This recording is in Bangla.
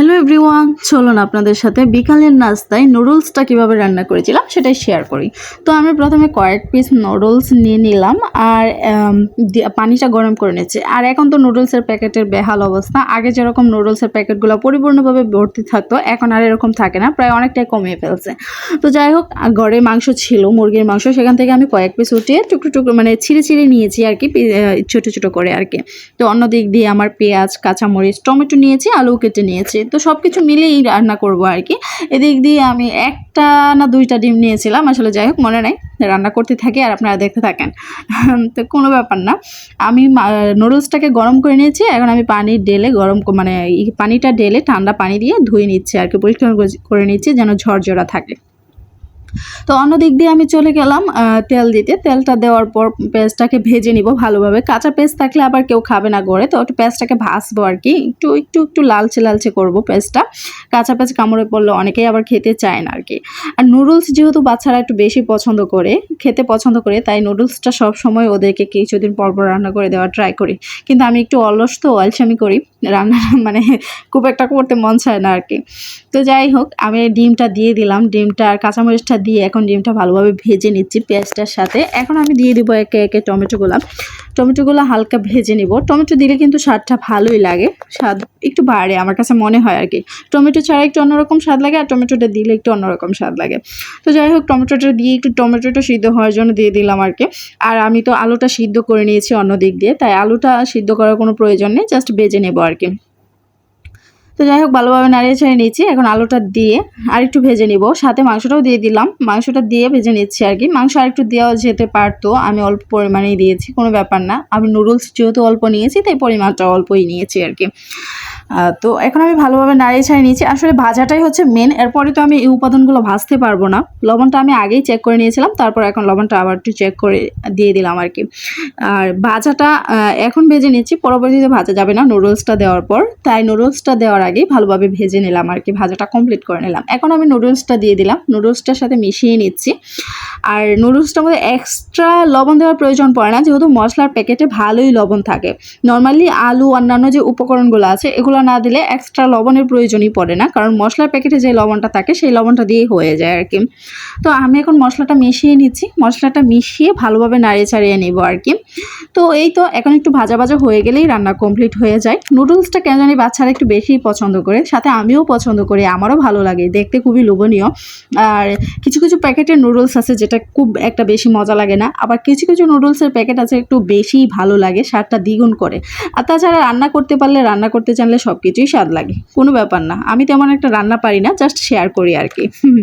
Ojalá এভরিওয়ান চলুন আপনাদের সাথে বিকালের নাস্তায় নুডলসটা কীভাবে রান্না করেছিলাম সেটাই শেয়ার করি। তো আমি প্রথমে কয়েক পিস নুডলস নিয়ে নিলাম আর পানিটা গরম করে নিচ্ছি আর এখন তো নুডলসের প্যাকেটের বেহাল অবস্থা। আগে যেরকম নুডলসের প্যাকেটগুলো পরিপূর্ণভাবে ভর্তি থাকতো, এখন আর এরকম থাকে না, প্রায় অনেকটাই কমিয়ে ফেলছে। তো যাই হোক ঘরে মাংস ছিল, মুরগির মাংস, সেখান থেকে আমি কয়েক পিস উঠিয়ে টুকরো টুকরো মানে ছিঁড়ে ছিঁড়ে নিয়েছি আর কি ছোটো ছোটো করে আর কি। তো অন্য দিক দিয়ে আমার পেঁয়াজ, কাঁচামরিচ, টমেটো নিয়েছি আলু কেটে নিয়েছি। তো সব কিছু মিলিয়েই রান্না করব আর কি। এদিক দিয়ে আমি একটা না দুইটা ডিম নিয়েছিলাম, আসলে যাই হোক, মনে নাই, রান্না করতে থাকি আর আপনারা দেখতে থাকেন। তো কোনো ব্যাপার না। আমি নুডলসটাকে গরম করে নিয়েছি, এখন আমি পানি ডেলে গরম মানে পানিটা ডেলে ঠান্ডা পানি দিয়ে ধুয়ে নিচ্ছি আর কি, পরিষ্কার করে- করে নিচ্ছি যেন ঝরঝরা থাকে। তো অন্য দিক দিয়ে আমি চলে গেলাম তেল দিতে। তেলটা দেওয়ার পর পেঁয়াজটাকে ভেজে নিব ভালোভাবে। কাঁচা পেঁয়াজ থাকলে আবার কেউ খাবে না গড়ে, তো একটু পেঁয়াজটাকে ভাজবো আর কি। একটু একটু একটু লালচে লালচে করব পেঁয়াজটা। কাঁচা পেঁয়াজ কামড়ে পড়লে অনেকেই আবার খেতে চায় না আর কি। আর নুডলস যেহেতু বাচ্চারা একটু বেশি পছন্দ করে, খেতে পছন্দ করে, তাই নুডলসটা সব সময় ওদেরকে কিছুদিন পর পর রান্না করে দেওয়ার ট্রাই করি। কিন্তু আমি একটু অলস তো অলসামি করি। রান্না মানে খুব একটা করতে মন চায় না আর কি। তো যাই হোক, আমি ডিমটা দিয়ে দিলাম। ডিমটা আর কাঁচামরিচটা দিয়ে এখন ডিমটা ভালোভাবে ভেজে নিচ্ছি পেঁয়াজটার সাথে। এখন আমি দিয়ে দিব একে একে টমেটোগুলো টমেটোগুলো হালকা ভেজে নিব। টমেটো দিলে কিন্তু স্বাদটা ভালোই লাগে। স্বাদ একটু বাড়ে আমার কাছে মনে হয় আর কি। টমেটো ছাড়া একটু অন্যরকম স্বাদ লাগে আর টমেটোটা দিলে একটু অন্যরকম স্বাদ লাগে। তো যাই হোক, টমেটোটা দিয়ে একটু টমেটোটা সিদ্ধ হওয়ার জন্য দিয়ে দিলাম আর কি। আর আমি তো আলুটা সিদ্ধ করে নিয়েছি অন্য দিক দিয়ে। তাই আলুটা সিদ্ধ করার কোনো প্রয়োজন নেই। জাস্ট ভেজে নেব আর কি। তো যাই হোক, ভালোভাবে নাড়িয়ে ছাড়িয়ে নিয়েছি। এখন আলুটা দিয়ে আর একটু ভেজে নিব। সাথে মাংসটাও দিয়ে দিলাম। মাংসটা দিয়ে ভেজে নিচ্ছি আর কি। মাংস আর একটু দেওয়া যেতে পারতো, আমি অল্প পরিমাণেই দিয়েছি, কোনো ব্যাপার না। আমি নুডলস যেহেতু অল্প নিয়েছি, তাই পরিমাণটা অল্পই নিয়েছি আর কি। তো এখন আমি ভালোভাবে নাড়িয়ে ছাড়িয়ে নিয়েছি। আসলে ভাজাটাই হচ্ছে মেন এরপরে তো আমি এই উপাদানগুলো ভাজতে পারব না। লবণটা আমি আগেই চেক করে নিয়েছিলাম, তারপর এখন লবণটা আবার একটু চেক করে দিয়ে দিলাম আর কি। আর ভাজাটা এখন ভেজে নিচ্ছি, পরবর্তীতে ভাজা যাবে না নুডলসটা দেওয়ার পর। তাই নুডলসটা দেওয়ার আগেই ভালোভাবে ভেজে নিলাম আর কি, ভাজাটা কমপ্লিট করে নিলাম। এখন আমি নুডলসটা দিয়ে দিলাম নুডলসটার সাথে মিশিয়ে নিচ্ছি। আর নুডলসটার মধ্যে এক্সট্রা লবণ দেওয়ার প্রয়োজন পড়ে না, যেহেতু মশলার প্যাকেটে ভালোই লবণ থাকে। নর্মালি আলু, অন্যান্য যে উপকরণগুলো আছে, এগুলো না দিলে এক্সট্রা লবণের প্রয়োজনই পড়ে না। কারণ মশলার প্যাকেটে যে লবণটা থাকে, সেই লবণটা দিয়ে হয়ে যায় আর কি। তো আমি এখন মশলাটা মিশিয়ে নিচ্ছি। মশলাটা মিশিয়ে ভালোভাবে নাড়িয়ে চাড়িয়ে নিব আর কি। তো এই তো এখন একটু ভাজা ভাজা হয়ে গেলেই রান্না কমপ্লিট হয়ে যায়। নুডলসটা কেন জানি বাচ্চারা একটু বেশি পছন্দ করে। সাথে আমিও পছন্দ করি, আমারও ভালো লাগে, দেখতে খুবই লোভনীয়। আর কিছু কিছু প্যাকেটের নুডলস আছে যেটা খুব একটা বেশি মজা লাগে না। আবার কিছু কিছু নুডলসের প্যাকেট আছে একটু বেশি ভালো লাগে, স্বাদটা দ্বিগুণ করে। আর তাছাড়া রান্না করতে পারলে, রান্না করতে জানলে সব কিছুই স্বাদ লাগে। কোনো ব্যাপার না, আমি তেমন একটা রান্না পারি না জাস্ট শেয়ার করি আর কি।